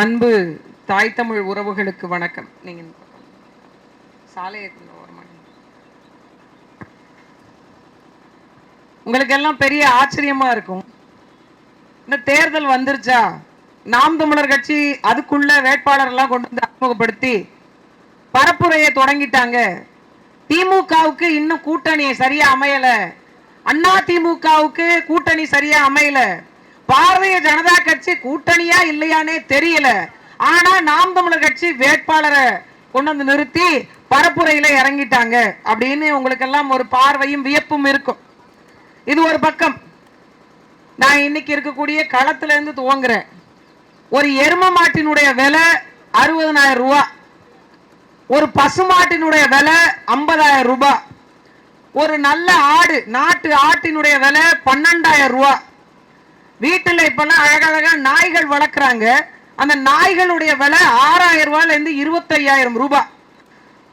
அன்பு தாய் தமிழ் உறவுகளுக்கு வணக்கம். நீங்க சாலையை உங்களுக்கு எல்லாம் பெரிய ஆச்சரியமா இருக்கும். இந்த தேர்தல் வந்துருச்சா? நாம் தமிழர் கட்சி அதுக்குள்ள வேட்பாளர் எல்லாம் கொண்டு வந்து அறிமுகப்படுத்தி பரப்புரையை தொடங்கிட்டாங்க. திமுகவுக்கு இன்னும் கூட்டணி சரியா அமையல. அண்ணா திமுகவுக்கு கூட்டணி சரியா அமையல. பாரதிய ஜனதா கட்சி கூட்டணியா இல்லையானே தெரியல. ஆனா நாம் தமிழர் கட்சி வேட்பாளரை கொண்டு வந்து நிறுத்தி பரப்புரையில இறங்கிட்டாங்க அப்படின்னு உங்களுக்கு எல்லாம் ஒரு பார்வையும் வியப்பும் இருக்கும். இது ஒரு பக்கம். நான் இன்னைக்கு இருக்கக்கூடிய களத்துல இருந்து துவங்குறேன். ஒரு எரும மாட்டினுடைய விலை அறுபதனாயிரம் ரூபா. ஒரு பசுமாட்டினுடைய விலை ஐம்பதாயிரம் ரூபாய் ஒரு நல்ல ஆடு நாட்டு ஆட்டினுடைய விலை பன்னெண்டாயிரம் ரூபாய் வீட்டுல இப்பெல்லாம் அழகழகா நாய்கள் வளர்க்குறாங்க. அந்த நாய்களுடைய விலை ஆறாயிரம் ரூபாயில இருந்து இருபத்தையாயிரம் ரூபாய்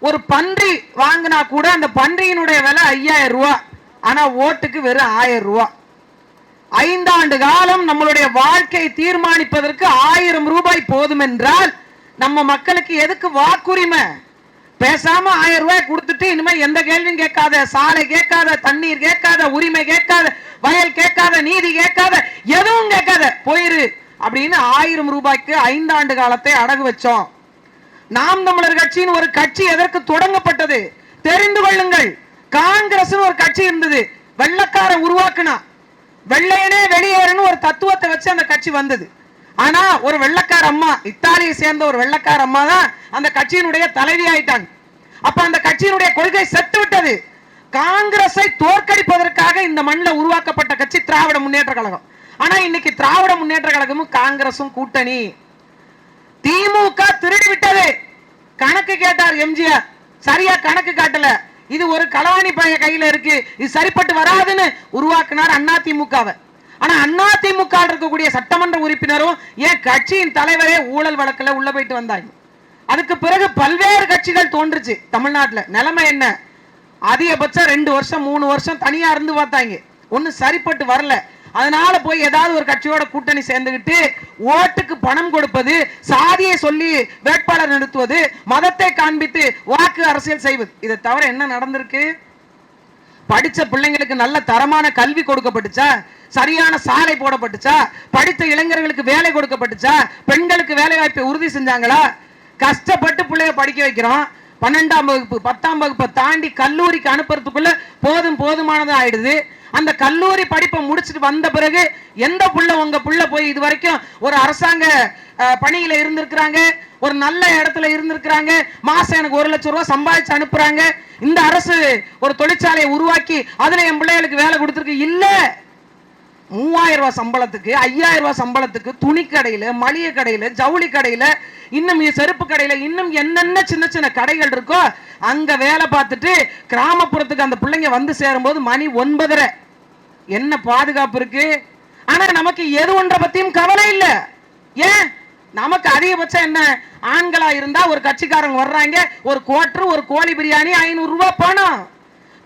ஒரு பன்றி வாங்கினா கூட அந்த பன்றியினுடைய விலை ஐயாயிரம் ரூபாய் ஆனா ஓட்டுக்கு வெறும் ஆயிரம் ரூபாய் ஐந்தாண்டு காலம் நம்மளுடைய வாழ்க்கை தீர்மானிப்பதற்கு ஆயிரம் ரூபாய் போதும் என்றால் நம்ம மக்களுக்கு எதுக்கு வாக்குரிமை? பேசாம ஆயிரம் ரூபாய் கொடுத்துட்டு இனிமே எந்த கேள்வியும் கேட்காத சாலை கேட்காத தண்ணீர் கேட்காத உரிமை கேட்காத வயல் கேட்காத நீதி கேட்காத எதுவும் கேட்காத. போயிரு அப்படின்னு ஆயிரம் ரூபாய்க்கு ஐந்தாண்டு காலத்தை அடகு வச்சோம். நாம் தமிழர் கட்சியின் ஒரு கட்சி எதற்கு தொடங்கப்பட்டது? தெரிந்து கொள்ளுங்கள். காங்கிரஸ் ஒரு கட்சி இருந்தது. வெள்ளக்காரன் உருவாக்குனா. வெள்ளையனே வெளியேறுன்னு ஒரு தத்துவத்தை வச்சு அந்த கட்சி வந்தது. ஆனா ஒரு வெள்ளக்கார அம்மா இத்தாலியை சேர்ந்த ஒரு வெள்ளக்கார அம்மா தான் அந்த கட்சியினுடைய தலைவி ஆயிட்டாங்க. அப்ப அந்த கட்சியினுடைய கொள்கை செத்து விட்டது காங்கிரஸை தோற்கடிப்பதற்காக இந்த மண்ணில் உருவாக்கப்பட்ட கட்சி திராவிட முன்னேற்ற கழகம். ஆனா இன்னைக்கு திராவிட முன்னேற்ற கழகமும் காங்கிரசும் கூட்டணி. திமுக திருடி விட்டது கணக்கு கேட்டார் எம்ஜிஆர். சரியா கணக்கு காட்டல. இது ஒரு களவாணி பைய கையில இருக்கு. இது சரிப்பட்டு வராதுன்னு உருவாக்குனார் அண்ணா திமுகவை. ஆனா அண்ணா இருக்கக்கூடிய சட்டமன்ற உறுப்பினரும் ஏன் கட்சியின் தலைவரே ஊழல் வழக்குல உள்ள போயிட்டு வந்தாங்க? அதுக்கு பிறகு பல்வேறு கட்சிகள் தோன்றுச்சு தமிழ்நாட்டுல. நிலைமை என்ன? அதிகபட்சம் ரெண்டு வருஷம் மூணு வருஷம் தனியா இருந்து பார்த்தாங்க. ஒன்னும் சரிப்பட்டு வரல. அதனால போய் ஏதாவது ஒரு கட்சியோட கூட்டணி சேர்ந்துக்கிட்டு ஓட்டுக்கு பணம் கொடுப்பது சாதியை சொல்லி வேட்பாளர் நிறுத்துவது மதத்தை காண்பித்து வாக்கு அரசியல் செய்வது. இதை தவிர என்ன நடந்திருக்கு? படிச்ச பிள்ளைங்களுக்கு நல்ல தரமான கல்வி கொடுக்கப்பட்டுச்சா? சரியான சாலை போடப்பட்டுச்சா? படித்த இளைஞர்களுக்கு வேலை கொடுக்கப்பட்டுச்சா? பெண்களுக்கு வேலை வாய்ப்பை உறுதி செஞ்சாங்களா? கஷ்டப்பட்டு பிள்ளைய படிக்க வைக்கிறோம். பன்னெண்டாம் வகுப்பு பத்தாம் வகுப்பை தாண்டி கல்லூரிக்கு அனுப்புறதுக்குள்ள போதும் போதுமானதா ஆயிடுது. அந்த கல்லூரி படிப்பை முடிச்சுட்டு வந்த பிறகு எந்த புள்ள உங்க புள்ள போய் இது வரைக்கும் ஒரு அரசாங்க பணியில இருந்திருக்கிறாங்க? ஒரு நல்ல இடத்துல இருந்திருக்கிறாங்க? மாசம் எனக்கு ஒரு லட்சம் ரூபாய் சம்பாதிச்சு அனுப்புறாங்க? இந்த அரசு ஒரு தொழிற்சாலையை உருவாக்கி அதுல என் பிள்ளைகளுக்கு வேலை கொடுத்துருக்கு? இல்ல. மூவாயிரம் ரூபாய் சம்பளத்துக்கு ஐயாயிரம் ரூபாய் சம்பளத்துக்கு துணி கடையில மளிகை கடையில ஜவுளி கடையில இன்னும் செருப்பு கடையில இன்னும் என்னென்ன சின்ன சின்ன கடைகள் இருக்கோ அங்க வேலை பார்த்துட்டு கிராமப்புறத்துக்கு அந்த பிள்ளைங்க வந்து சேரும்போது மணி ஒன்பதரை. என்ன பாதுகாப்பு இருக்கு? ஆனா நமக்கு எது ஒன்றை பத்தியும் கவலை இல்ல. ஏன்? நமக்கு அதிகபட்சம் என்ன? ஆண்களா இருந்தா ஒரு கட்சிக்காரங்க வர்றாங்க ஒரு கோட்ரு ஒரு கோழி பிரியாணி ஐநூறு ரூபாய் பணம்.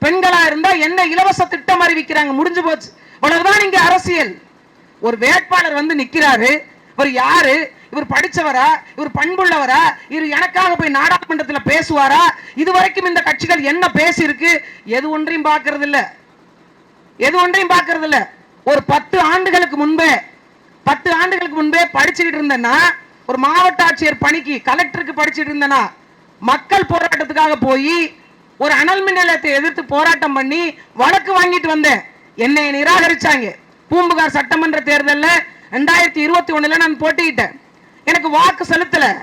பெண்களா இருந்தா என்ன இலவச திட்டம் அறிவிக்கிறாங்க முடிஞ்சு போச்சு. இவ்வளவுதான் இங்க அரசியல். ஒரு வேட்பாளர் வந்து நிக்கிறாரு இவர் யாரு இவர் படிச்சவரா இவர் பண்புள்ளவரா இவர் எனக்காக போய் நாடாளுமன்றத்துல பேசுவாரா? இது வரைக்கும் இந்த கட்சிகள் என்ன பேசியிருக்கு? எது ஒன்றையும் பார்க்கறது இல்ல எது ஒன்றையும் பார்க்கறது இல்ல ஒரு பத்து ஆண்டுகளுக்கு முன்பே பத்து ஆண்டுகளுக்கு முன்பே படிச்சுக்கிட்டு இருந்தேன்னா ஒரு மாவட்ட ஆட்சியர் பணிக்கு கலெக்டருக்கு படிச்சுட்டு இருந்தேன்னா மக்கள் போராட்டத்துக்காக போய் ஒரு அனல் மின் நிலையத்தை எதிர்த்து போராட்டம் பண்ணி வழக்கு வாங்கிட்டு வந்தேன். என்னை நிராகரிச்சாங்க. பூம்புகார் சட்டமன்ற தேர்தல்ல ரெண்டாயிரத்தி இருபத்தி ஒண்ணுல நான் போட்டியிட்டேன். எனக்கு வாக்கு செலுத்தல.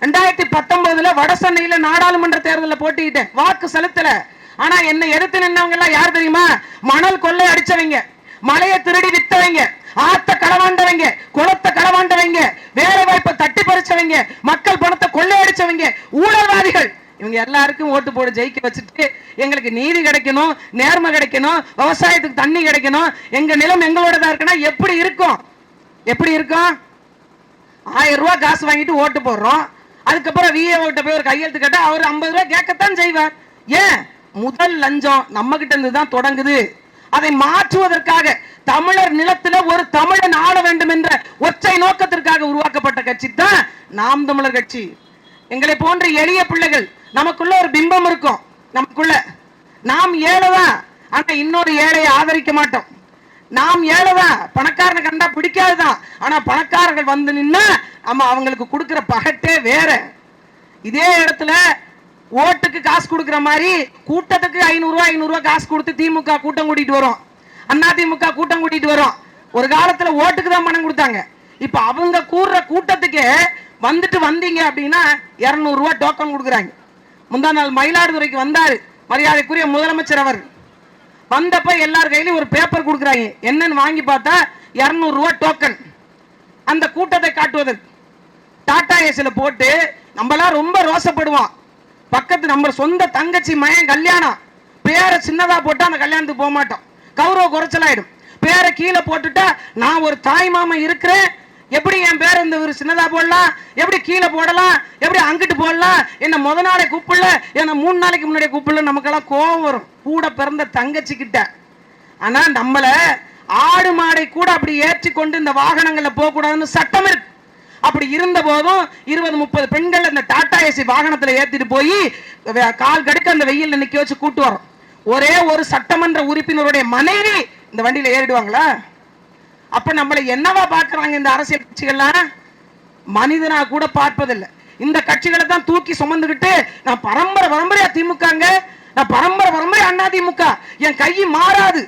ரெண்டாயிரத்தி பத்தொன்பதுல வடசென்னையில நாடாளுமன்ற தேர்தலில் போட்டியிட்டேன். வாக்கு செலுத்தல. ஆனா என்னை எடுத்து நின்னவங்க எல்லாம் யார் தெரியுமா? மணல் கொள்ளை அடிச்சவங்க. மலையை திருடி வித்தவங்க. ஆத்த களவாண்டவங்க. குளத்தை களவாண்டவங்க. வேலை வாய்ப்பை தட்டி பறிச்சவங்க. மக்கள் பணத்தை கொள்ளையடிச்சவங்க ஊழல்வாதிகள். இவங்க எல்லாருக்கும் ஓட்டு போட ஜெயிக்க வச்சுட்டு எங்களுக்கு நீதி கிடைக்கணும் நேர்மை கிடைக்கணும் விவசாயத்துக்கு தண்ணி கிடைக்கணும் எங்க நிலம் எங்களோடதா இருக்குன்னா எப்படி இருக்கும்? எப்படி இருக்கும்? ஆயிரம் ரூபாய் காசு வாங்கிட்டு ஓட்டு போடுறோம். அதுக்கப்புறம் விஏஓட்ட போய் ஒரு கையெழுத்து கேட்டா அவர் ஐம்பது ரூபாய் கேட்கத்தான் செய்வார். ஏன்? முதல் லஞ்சம் நம்ம கிட்ட இருந்து தான் தொடங்குது. அதை மாற்றுவதற்காக தமிழர் நிலத்துல ஒரு தமிழன் ஆள வேண்டும் என்ற ஒற்றை நோக்கத்திற்காக உருவாக்கப்பட்ட கட்சி தான் நாம் தமிழர் கட்சி. எங்களை போன்ற எளிய பிள்ளைகள் நமக்குள்ள ஒரு பிம்பம் இருக்கும். நமக்குள்ள. நாம் ஏழைதான் ஆனா இன்னொரு ஏழையை ஆதரிக்க மாட்டோம். நாம் ஏழைதான் பணக்காரனை கண்டா பிடிக்காதுதான். ஆனா பணக்காரர்கள் வந்து நின்னா நம்ம அவங்களுக்கு கொடுக்குற பகட்டே வேற. இதே இடத்துல ஓட்டுக்கு காசு கொடுக்குற மாதிரி கூட்டத்துக்கு ஐநூறுரூவா ஐநூறுரூவா காசு கொடுத்து திமுக கூட்டம் கூட்டிட்டு வரும். அண்ணா திமுக கூட்டம் கூட்டிட்டு வரும். ஒரு காலத்துல ஓட்டுக்கு தான் பணம் கொடுத்தாங்க. இப்ப அவங்க கூடுற கூட்டத்துக்கு வந்துட்டு வந்தீங்க அப்படின்னா இருநூறு ரூபாய் டோக்கன் கொடுக்குறாங்க. முந்தா நாள் மயிலாடுதுறைக்கு வந்தாரு. மரியாதைக்குரிய முதலமைச்சர் அவர். வந்தப்ப எல்லார் கையிலயும் ஒரு பேப்பர் கொடுக்குறாங்க. என்னன்னு வாங்கி பார்த்தா இரநூறுவா டோக்கன் அந்த கூட்டத்தை காட்டுவதற்கு. டாடா ஏசியில் போட்டு நம்மளாம் ரொம்ப ரோசப்படுவோம். பக்கத்து நம்ம சொந்த தங்கச்சி மயன் கல்யாணம். பேரை சின்னதா போட்டால் அந்த கல்யாணத்துக்கு போக மாட்டோம். கௌரவ குறைச்சலாயிடும். பேரை கீழே போட்டுட்டா நான் ஒரு தாய் மாமன் இருக்கிறேன். எப்படி என் பேர் இந்த ஒரு சின்னதா போடலாம்? எப்படி கீழே போடலாம்? எப்படி அங்கிட்டு போடலாம்? என்ன முத நாளை கூப்பிடல என்ன மூணு நாளைக்கு முன்னாடி கூப்பிடல. நமக்கெல்லாம் கோபம் வரும். கூட பிறந்த தங்கச்சி கிட்ட ஆனா நம்மள ஆடு மாடை கூட அப்படி ஏற்றி கொண்டு இந்த வாகனங்கள்ல போகக்கூடாதுன்னு சட்டம் இருக்கு. அப்படி இருந்த போதும் இருபது முப்பது பெண்கள் அந்த டாடா ஏசி வாகனத்துல ஏத்திட்டு போய் கால் கடுக்க அந்த வெயில்ல நிக்க வச்சு கூட்டு வரோம். ஒரே ஒரு சட்டமன்ற உறுப்பினருடைய மனைவி இந்த வண்டியில ஏறிடுவாங்களா? அப்ப நம்மளை என்னவா பாக்குறாங்க இந்த அரசியல் கட்சிகள்லாம்? மனிதனா கூட பார்ப்பதில்லை. இந்த கட்சிகளை தான் தூக்கி சுமந்துக்கிட்டு நான் பரம்பரை பரம்பரையா திமுகங்க. நான் பரம்பரை பரம்பரை அண்ணா திமுக. என் கை மாறாது.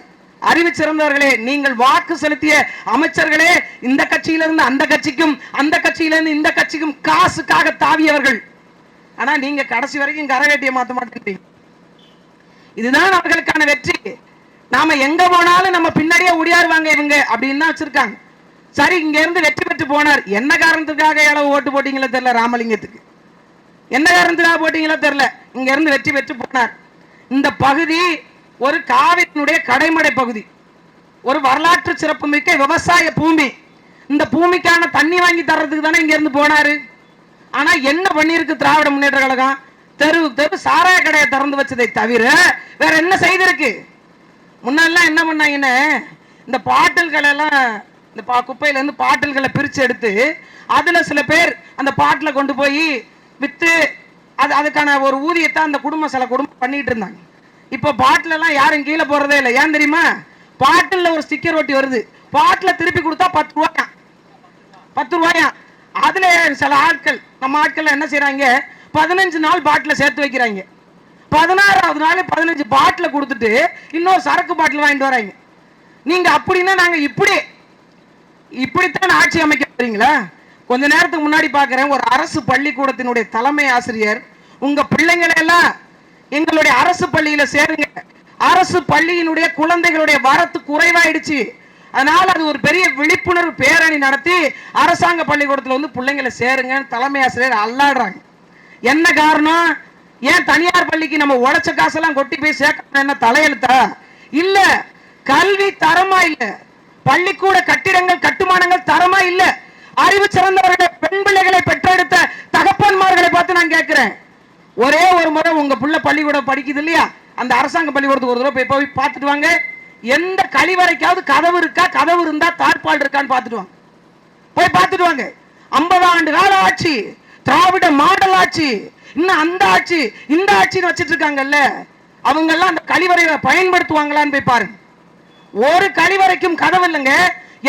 அறிவு சிறந்தவர்களே நீங்கள் வாக்கு செலுத்திய அமைச்சர்களே இந்த கட்சியிலிருந்து அந்த கட்சிக்கும் அந்த கட்சியிலிருந்து இந்த கட்சிக்கும் காசுக்காக தாவியவர்கள். ஆனா நீங்க கடைசி வரைக்கும் கரவேட்டியை மாத்த மாட்டேன்றீங்க. இதுதான் அவர்களுக்கான வெற்றி. நாம எங்க போனாலும் நம்ம பின்னாடியே ஓடியாருவாங்க இவங்க அப்படின்னு தான் வச்சிருக்காங்க. சரி இங்க இருந்து வெற்றி பெற்று போனார். என்ன காரணத்துக்காக எவ்வளவு ஓட்டு போட்டீங்களோ தெரியல ராமலிங்கத்துக்கு. என்ன காரணத்துக்காக போட்டீங்களோ தெரியல இங்க இருந்து வெற்றி பெற்று போனார். இந்த பகுதி ஒரு காவிரியினுடைய கடைமடை பகுதி. ஒரு வரலாற்று சிறப்புமிக்க விவசாய பூமி. இந்த பூமிக்கான தண்ணி வாங்கி தர்றதுக்கு தானே இங்க இருந்து போனாரு. ஆனா என்ன பண்ணியிருக்கு திராவிட முன்னேற்ற கழகம்? தெரு தெரு சாராய கடையை திறந்து வச்சதை தவிர வேற என்ன செய்திருக்கு? முன்னெல்லாம் என்ன பண்ணாங்கன்னு இந்த பாட்டில்களை எல்லாம் இந்த பா குப்பையிலேருந்து பாட்டில்களை பிரித்து எடுத்து அதில் சில பேர் அந்த பாட்டில் கொண்டு போய் விற்று அது அதுக்கான ஒரு ஊதியத்தை அந்த குடும்பம் சில குடும்பம் பண்ணிகிட்டு இருந்தாங்க. இப்போ பாட்டிலெல்லாம் யாரும் கீழே போகிறதே இல்லை. ஏன் தெரியுமா? பாட்டிலில் ஒரு ஸ்டிக்கர் ஒட்டி வருது. பாட்டில் திருப்பி கொடுத்தா பத்து ரூபாயா? பத்து ரூபாயா? அதில் சில ஆட்கள் நம்ம ஆட்கள்லாம் என்ன செய்கிறாங்க பதினஞ்சு நாள் பாட்டில் சேர்த்து வைக்கிறாங்க. பதினாறாவது நாள் பதினஞ்சு பாட்டில கொடுத்துட்டு இன்னொரு சரக்கு பாட்டில் வாங்கிட்டு வராங்க. நீங்க அப்படின்னா நாங்க இப்படி இப்படித்தான் ஆட்சி அமைக்க போறீங்களா? கொஞ்ச நேரத்துக்கு முன்னாடி பார்க்குறேன் ஒரு அரசு பள்ளிக்கூடத்தினுடைய தலைமை ஆசிரியர் உங்க பிள்ளைங்களை எல்லாம் எங்களுடைய அரசு பள்ளியில சேருங்க. அரசு பள்ளியினுடைய குழந்தைகளுடைய வரத்து குறைவாயிடுச்சு. அதனால அது ஒரு பெரிய விழிப்புணர்வு பேரணி நடத்தி அரசாங்க பள்ளிக்கூடத்துல வந்து பிள்ளைங்களை சேருங்க தலைமை ஆசிரியர் அல்லாடுறாங்க. என்ன காரணம்? ஏன் தனியார் பள்ளிக்கு நம்ம உழைச்ச காசெல்லாம் கொட்டி போய் சேர்க்கணும் என்ன தலையெழுத்தா? இல்ல கல்வி தரமா இல்ல. பள்ளிக்கூட கட்டிடங்கள் கட்டுமானங்கள் தரமா இல்ல. அறிவு சிறந்தவர்களை பெண் பிள்ளைகளை பெற்றெடுத்த தகப்பன்மார்களை பார்த்து நான் கேட்கிறேன். ஒரே ஒரு முறை உங்க புள்ள பள்ளிக்கூடம் படிக்குது இல்லையா? அந்த அரசாங்க பள்ளிக்கூடத்துக்கு ஒரு தடவை போய் போய் பார்த்துட்டு வாங்க. எந்த கழிவறைக்காவது கதவு இருக்கா? கதவு இருந்தா தாழ்பால் இருக்கான்னு பார்த்துட்டு வாங்க. போய் பார்த்துட்டு வாங்க. ஐம்பது ஆண்டு கால ஆட்சி திராவிட மாடல் ஆட்சி. இன்னும் அந்த ஆட்சி இந்த ஆட்சின்னு வச்சிட்டு இருக்காங்கல்ல அவங்க எல்லாம் அந்த கழிவறையை பயன்படுத்துவாங்களான்னு போய் பாருங்க. ஒரு கழிவறைக்கும் கதவு இல்லைங்க.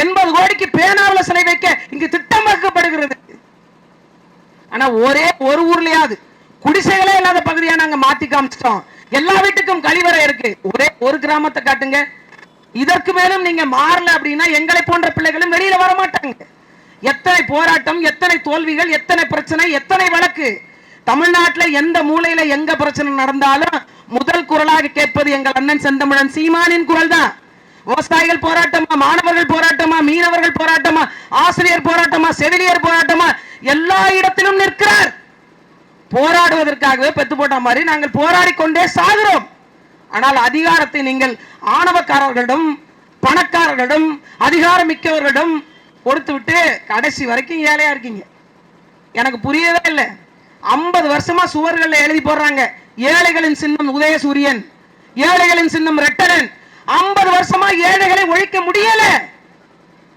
எண்பது கோடிக்கு பேனாவுல சிலை வைக்க இங்கு திட்டமாக்கப்படுகிறது ஆனா ஒரே ஒரு ஊர்லயாவது குடிசைகளே இல்லாத பகுதியா நாங்க மாத்தி காமிச்சிட்டோம். எல்லா வீட்டுக்கும் கழிவறை இருக்கு. ஒரே ஒரு கிராமத்தை காட்டுங்க. இதற்கு மேலும் நீங்க மாறல அப்படின்னா எங்களை போன்ற பிள்ளைகளும் வெளியில வர மாட்டாங்க எத்தனை போராட்டம் எத்தனை தோல்விகள் எத்தனை பிரச்சனை எத்தனை வழக்கு. தமிழ்நாட்டுல எந்த மூலையில எங்க பிரச்சனை நடந்தாலும் முதல் குரலாக கேட்பது எங்கள் அண்ணன் செந்தமிழன். சீமானின் குரல் தான் விவசாயிகள் போராட்டமா? மாணவர்கள் போராட்டமா? மீனவர்கள் போராட்டமா? ஆசிரியர் போராட்டமா? செவிலியர் போராட்டமா? எல்லா இடத்திலும் நிற்கிறார். போராடுவதற்காகவே பெத்து போட்ட மாதிரி நாங்கள் போராடி கொண்டே சாகிறோம். ஆனால் அதிகாரத்தை நீங்கள் ஆணவக்காரர்களிடம் பணக்காரர்களிடம் அதிகாரம் மிக்கவர்களிடம் கொடுத்து விட்டு கடைசி வரைக்கும் ஏழையா இருக்கீங்க. எனக்கு புரியவே இல்லை. ஐம்பது வருஷமா சுவர்களில் எழுதி போடுறாங்க. ஏழைகளின் சின்னம் உதயசூரியன் ஏழைகளின் சின்னம் ரெட்டரன் ஐம்பது வருஷமா ஏழைகளை ஒழிக்க முடியல.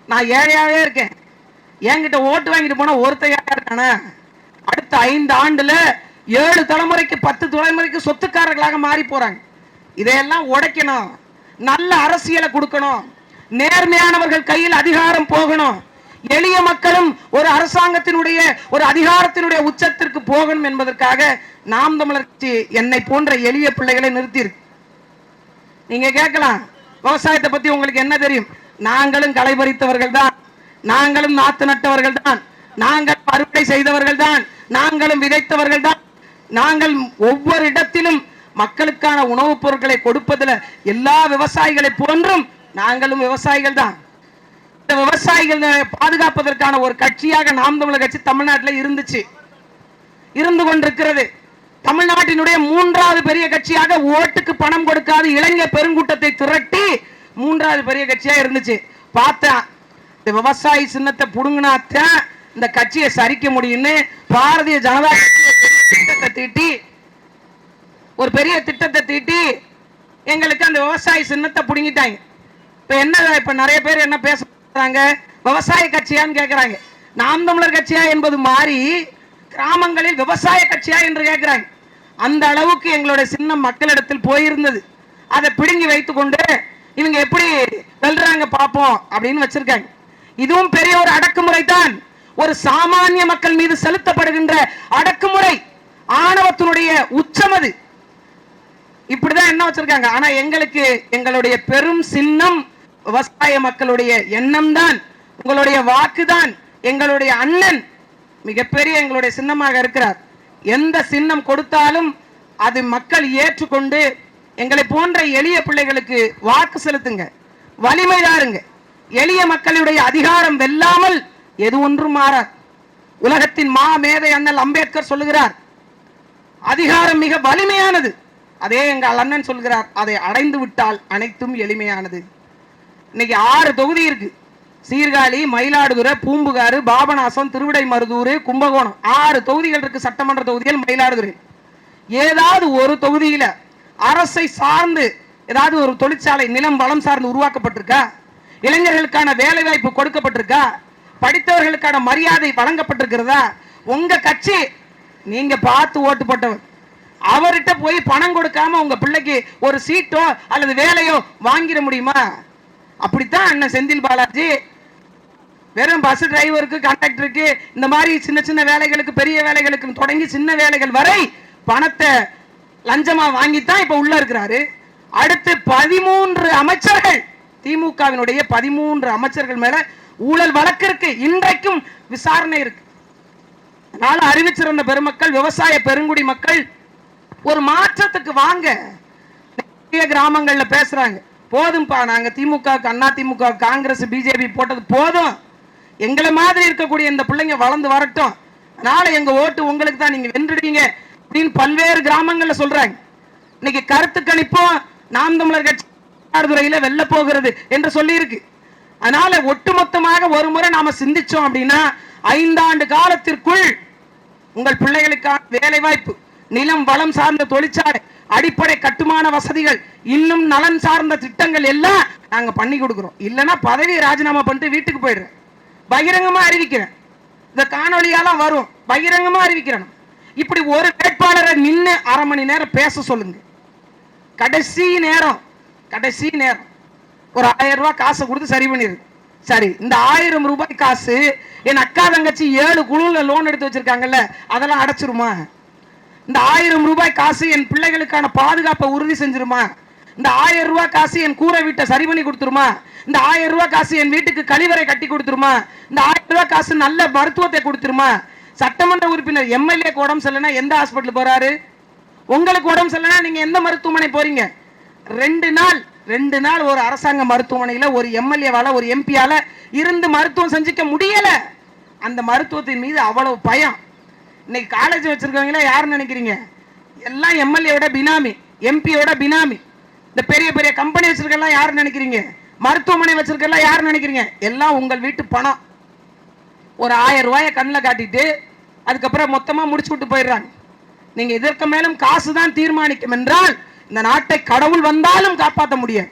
நான் ஏழையாவே இருக்கேன். என்கிட்ட ஓட்டு வாங்கிட்டு போனா ஒருத்தன் ஏழையா இருக்கானே? அடுத்த ஐந்து ஆண்டுல ஏழு தலைமுறைக்கு பத்து தலைமுறைக்கு சொத்துக்காரர்களாக மாறி போறாங்க. இதையெல்லாம் உடைக்கணும். நல்ல அரசியலை கொடுக்கணும். நேர்மையானவர்கள் கையில் அதிகாரம் போகணும். எளிய மக்களும் ஒரு அரசாங்கத்தினுடைய ஒரு அதிகாரத்தினுடைய உச்சத்திற்கு போகணும் என்பதற்காக நாம் தமிழர் கட்சி என்னை போன்ற எளிய பிள்ளைகளை நிறுத்தியிருக்கு நீங்க கேட்கலாம் விவசாயத்தை பத்தி உங்களுக்கு என்ன தெரியும்? நாங்களும் களை பறித்தவர்கள் தான். நாங்களும் நாத்து நட்டவர்கள் தான். நாங்கள் அறுவடை செய்தவர்கள் தான். நாங்களும் விதைத்தவர்கள் தான். நாங்கள் ஒவ்வொரு இடத்திலும் மக்களுக்கான உணவுப் பொருட்களை கொடுப்பதில் எல்லா விவசாயிகளை போன்றும் நாங்களும் விவசாயிகள் தான். இந்த விவசாயிகள் பாதுகாப்பதற்கான ஒரு கட்சியாக நாம் தமிழர் கட்சி தமிழ்நாட்டில் இருந்துச்சு. இருந்து கொண்டிருக்கிறது. தமிழ்நாட்டினுடைய மூன்றாவது பெரிய கட்சியாக ஓட்டுக்கு பணம் கொடுக்காத இளைஞர் பெருங்கூட்டத்தை திரட்டி மூன்றாவது பெரிய கட்சியா இருந்துச்சு. பார்த்தேன் இந்த விவசாயி சின்னத்தை புடுங்கினாத்தான் இந்த கட்சியை சரிக்க முடியும்னு பாரதிய ஜனதா திட்டத்தை தீட்டி ஒரு பெரிய திட்டத்தை தீட்டி எங்களுக்கு அந்த விவசாயி சின்னத்தை புடுங்கிட்டாங்க. இப்ப என்ன இப்ப நிறைய பேர் என்ன பேச விவசாய கட்சியான்னு கேக்குறாங்க. நாம் தமிழர் கட்சியா என்பது மாறி கிராமங்களில் விவசாய கட்சியா என்று கேட்கிறாங்க அந்த அளவுக்கு எங்களுடைய சின்னம் மக்களிடத்தில் போயிருந்தது. அதை பிடுங்கி வைத்துக்கொண்டு இவங்க எப்படி வெல்றாங்க பார்ப்போம் அப்படின்னு வச்சிருக்காங்க. இதுவும் பெரிய ஒரு அடக்குமுறை தான் ஒரு சாமானிய மக்கள் மீது செலுத்தப்படுகின்ற அடக்குமுறை ஆணவத்தினுடைய உச்சம் அது. இப்படிதான் என்ன வச்சிருக்காங்க. ஆனா எங்களுக்கு எங்களுடைய பெரும் சின்னம் விவசாய மக்களுடைய எண்ணம் தான் உங்களுடைய வாக்குதான் எங்களுடைய அண்ணன் மிகப்பெரிய எங்களுடைய சின்னமாக இருக்கிறார். எந்த சின்னம் கொடுத்தாலும் அது மக்கள் ஏற்றுக்கொண்டு எங்களை போன்ற எளிய பிள்ளைகளுக்கு வாக்கு செலுத்துங்க வலிமை தாருங்க. எளிய மக்களுடைய அதிகாரம் வெல்லாமல் எது ஒன்றும் மாறார் உலகத்தின் மா மேதை அண்ணல் அம்பேத்கர் சொல்லுகிறார் அதிகாரம் மிக வலிமையானது. அதே எங்கள் அண்ணன் சொல்கிறார் அதை அடைந்து விட்டால் அனைத்தும் எளிமையானது. இன்னைக்கு ஆறு தொகுதி இருக்கு. சீர்காழி மயிலாடுதுறை பூம்புகாரு பாபநாசம் திருவிடை மருதூர் கும்பகோணம். ஆறு தொகுதிகள் இருக்கு சட்டமன்ற தொகுதிகள் மயிலாடுதுறை. ஏதாவது ஒரு தொகுதியில அரசை சார்ந்து ஏதாவது ஒரு தொழிற்சாலை நிலம் வளம் சார்ந்து உருவாக்கப்பட்டிருக்கா? இளைஞர்களுக்கான வேலை வாய்ப்பு கொடுக்கப்பட்டிருக்கா? படித்தவர்களுக்கான மரியாதை வழங்கப்பட்டிருக்கிறதா? உங்க கட்சி நீங்க பார்த்து ஓட்டு போட்டவர். அவர்கிட்ட போய் பணம் கொடுக்காம உங்க பிள்ளைக்கு ஒரு சீட்டோ அல்லது வேலையோ வாங்கிட முடியுமா? அப்படித்தான் அண்ணன் செந்தில் பாலாஜி. வெறும் பஸ் டிரைவருக்கு கண்டக்டருக்கு இந்த மாதிரி சின்ன சின்ன வேலைகளுக்கு பெரிய வேலைகளுக்கு தொடங்கி சின்ன வேலைகள் வரை பணத்தை லஞ்சமா வாங்கித்தான் இப்ப உள்ள இருக்கிறாரு. அடுத்து பதிமூன்று அமைச்சர்கள் திமுகவினுடைய பதிமூன்று அமைச்சர்கள் மேல ஊழல் வழக்கு இருக்கு. இன்றைக்கும் விசாரணை இருக்கு. அதனால அறிவிச்சிருந்த பெருமக்கள் விவசாய பெருங்குடி மக்கள் ஒரு மாற்றத்துக்கு வாங்க. கிராமங்கள்ல பேசுறாங்க. போதும்பா நாங்க திமுக அண்ணா திமுக காங்கிரஸ் பிஜேபி போட்டது போதும். எங்களை மாதிரி இருக்கக்கூடிய இந்த பிள்ளைங்க வளர்ந்து வரட்டும். அதனால எங்க ஓட்டு உங்களுக்கு தான் நீங்க வென்றுடுவீங்க அப்படின்னு பல்வேறு கிராமங்கள்ல சொல்றாங்க. இன்னைக்கு கருத்து கணிப்பும் நாம் தமிழர் கட்சி வெல்ல போகிறது என்று சொல்லியிருக்கு. அதனால ஒட்டுமொத்தமாக ஒரு முறை நாம சிந்திச்சோம் அப்படின்னா ஐந்தாண்டு காலத்திற்குள் உங்கள் பிள்ளைகளுக்கான வேலை வாய்ப்பு நிலம் வளம் சார்ந்த தொழிற்சாலை அடிப்படை கட்டுமான வசதிகள் இன்னும் நலன் சார்ந்த திட்டங்கள் எல்லாம் நாங்க பண்ணி கொடுக்குறோம். இல்லைன்னா பதவியை ராஜினாமா பண்ணிட்டு வீட்டுக்கு போயிடுறேன். பகிரங்கமா அறிவிக்கிறேன். இந்த காணொலியாலாம் வரும். பகிரங்கமா அறிவிக்கிறேன். இப்படி ஒரு வேட்பாளரை நின்று அரை மணி நேரம் பேச சொல்லுங்க. கடைசி நேரம் கடைசி நேரம். ஒரு ஆயிரம் ரூபாய் காசை கொடுத்து சரி பண்ணிடு. சரி இந்த ஆயிரம் ரூபாய் காசு என் அக்கா தங்கச்சி ஏழு குழுல லோன் எடுத்து வச்சிருக்காங்கல்ல அதெல்லாம் அடைச்சிருமா? இந்த ஆயிரம் ரூபாய் காசு என் பிள்ளைகளுக்கான பாதுகாப்பை உறுதி செஞ்சிருமா? இந்த ஆயிரம் ரூபாய் காசு என் கூரை வீட்டை சரி பண்ணி கொடுத்துருமா? இந்த ஆயிரம் ரூபாய் காசு என் வீட்டுக்கு கழிவறை கட்டி கொடுத்துருமா? இந்த ஆயிரம் ரூபாய் காசு நல்ல மருத்துவத்தை கொடுத்துருமா? சட்டமன்ற உறுப்பினர் எம்எல்ஏ உடம்பு சரியில்லைனா எந்த ஹாஸ்பிட்டல் போறாரு? உங்களுக்கு உடம்பு சரியில்லைனா நீங்க எந்த மருத்துவமனை போறீங்க? ரெண்டு நாள் ரெண்டு நாள் ஒரு அரசாங்க மருத்துவமனையில ஒரு எம்எல்ஏவால ஒரு எம்பியால இருந்து மருத்துவம் செஞ்சுக்க முடியல. அந்த மருத்துவத்தின் மீது அவ்வளவு பயம். இன்னைக்கு காலேஜ் வச்சிருக்கவங்களா யாருன்னு நினைக்கிறீங்க? எல்லாம் எம்எல்ஏவோட பினாமி எம்பியோட பினாமி. இந்த பெரிய பெரிய கம்பெனி வச்சிருக்கலாம் யாருன்னு நினைக்கிறீங்க? மருத்துவமனை வச்சிருக்கலாம் யாருன்னு நினைக்கிறீங்க? எல்லாம் உங்கள் வீட்டு பணம். ஒரு ஆயிரம் ரூபாயை கண்ணில் காட்டிட்டு அதுக்கப்புறம் மொத்தமா முடிச்சு விட்டு போயிடுறாங்க. நீங்க இதற்கு மேலும் காசு தான் தீர்மானிக்கும் என்றால் இந்த நாட்டை கடவுள் வந்தாலும் காப்பாற்ற முடியாது.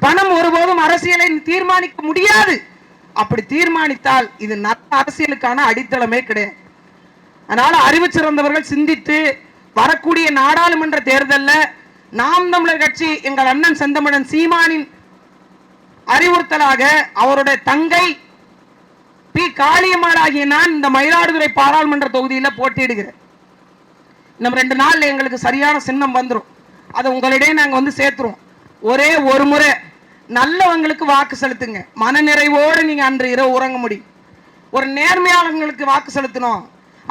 பணம் ஒருபோதும் அரசியலை தீர்மானிக்க முடியாது. அப்படி தீர்மானித்தால் இது நல்ல அரசியலுக்கான அடித்தளமே கிடையாது. அதனால அறிவு சிறந்தவர்கள் சிந்தித்து வரக்கூடிய நாடாளுமன்ற தேர்தல்ல நாம் தமிழர் கட்சி எங்கள் அண்ணன் செந்தமிழன் சீமானின் அறிவுறுத்தலாக அவருடைய தங்கை பி. காளியம்மாள் ஆகிய நான் இந்த மயிலாடுதுறை பாராளுமன்ற தொகுதியில போட்டியிடுகிறேன். இன்னும் ரெண்டு நாள்ல எங்களுக்கு சரியான சின்னம் வந்துடும் அதை உங்களிடையே நாங்கள் வந்து சேர்த்துருவோம். ஒரே ஒரு முறை நல்லவங்களுக்கு வாக்கு செலுத்துங்க. மனநிறைவோடு நீங்கள் அன்று இரவு உறங்க முடியும். ஒரு நேர்மையாளர்களுக்கு வாக்கு செலுத்தணும்.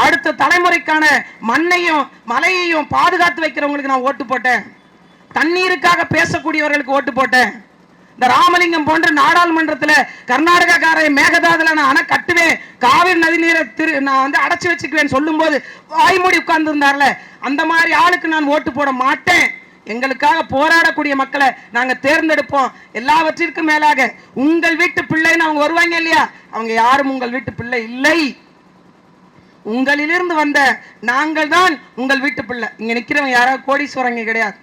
அடுத்த தலைமுறைக்கான மண்ணையும் மலையையும் பாதுகாத்து வைக்கிறவங்களுக்கு நான் ஓட்டு போட்டேன். தண்ணீருக்காக பேசக்கூடியவர்களுக்கு ஓட்டு போட்டேன். இந்த ராமலிங்கம் போன்ற நாடாளுமன்றத்தில் கர்நாடகாக்கார மேகதாதுல நான் அணை கட்டுவேன் காவிரி நதி நீரை திரு நான் வந்து அடைச்சி வச்சுக்குவேன் சொல்லும்போது வாய்மூடி உட்கார்ந்துருந்தார்ல அந்த மாதிரி ஆளுக்கு நான் ஓட்டு போட மாட்டேன். எங்களுக்காக போராடக்கூடிய மக்களை நாங்கள் தேர்ந்தெடுப்போம். எல்லாவற்றிற்கும் மேலாக உங்கள் வீட்டு பிள்ளைன்னு அவங்க வருவாங்க இல்லையா? அவங்க யாரும் உங்கள் வீட்டு பிள்ளை இல்லை. உங்களிலிருந்து வந்த நாங்கள் தான் உங்கள் வீட்டு பிள்ளை. இங்க நிக்கிறவங்க யாராவது கோடீஸ்வரங்க கிடையாது.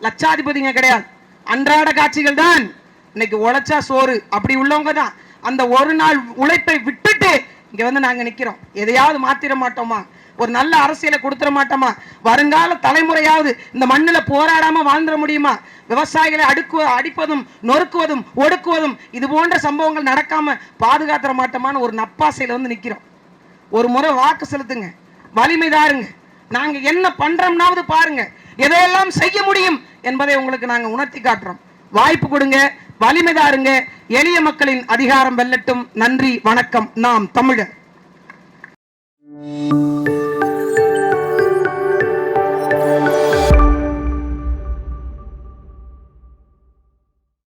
லட்சாதிபதிங்க கிடையாது. அன்றாட காட்சிகள் தான் இன்னைக்கு உழைச்சா சோறு. அப்படி உள்ளவங்க தான் அந்த ஒரு நாள் உழைப்பை விட்டுட்டு இங்க வந்து நாங்க நிக்கிறோம். எதையாவது மாத்திர மாட்டோமா? ஒரு நல்ல அரசியலை கொடுத்துட மாட்டோமா? வருங்கால தலைமுறையாவது இந்த மண்ணுல போராடாம வாழ்ந்துட முடியுமா? விவசாயிகளை அடுக்கு அடிப்பதும் நொறுக்குவதும் ஒடுக்குவதும் இது போன்ற சம்பவங்கள் நடக்காம பாதுகாத்துற மாட்டோமான்னு ஒரு நப்பாசையில வந்து நிக்கிறோம். ஒரு முறை வாக்கு செலுத்துங்க. வலிமை தாருங்க. நாங்க என்ன பண்றோம்னாவது பாருங்க. எதையெல்லாம் செய்ய முடியும் என்பதை உங்களுக்கு நாங்க உணர்த்தி காட்டுறோம். வாய்ப்பு கொடுங்க. வலிமை தாருங்க. எளிய மக்களின் அதிகாரம் வெல்லட்டும். நன்றி வணக்கம். நாம் தமிழர்.